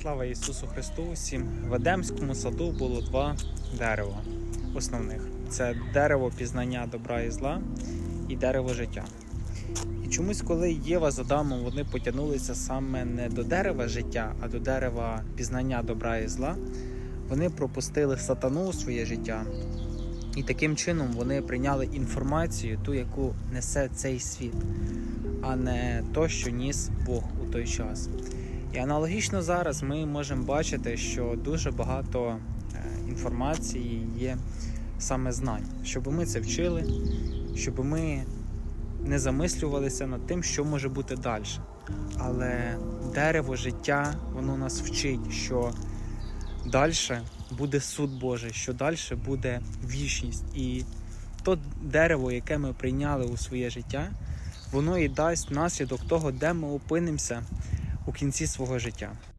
Слава Ісусу Христу! Усім в Едемському саду було два дерева основних: це дерево пізнання добра і зла і дерево життя. І чомусь, коли Єва з Адамом вони потягнулися саме не до дерева життя, а до дерева пізнання добра і зла, вони пропустили сатану у своє життя. І таким чином вони прийняли інформацію, ту, яку несе цей світ, а не то, що ніс Бог у той час. І аналогічно зараз ми можемо бачити, що дуже багато е, інформації є саме знань, щоб ми це вчили, щоб ми не замислювалися над тим, що може бути далі. Але дерево життя, воно нас вчить, що далі буде суд Божий, що далі буде вічність. І то дерево, яке ми прийняли у своє життя, воно і дасть наслідок того, де ми опинимося у кінці свого життя.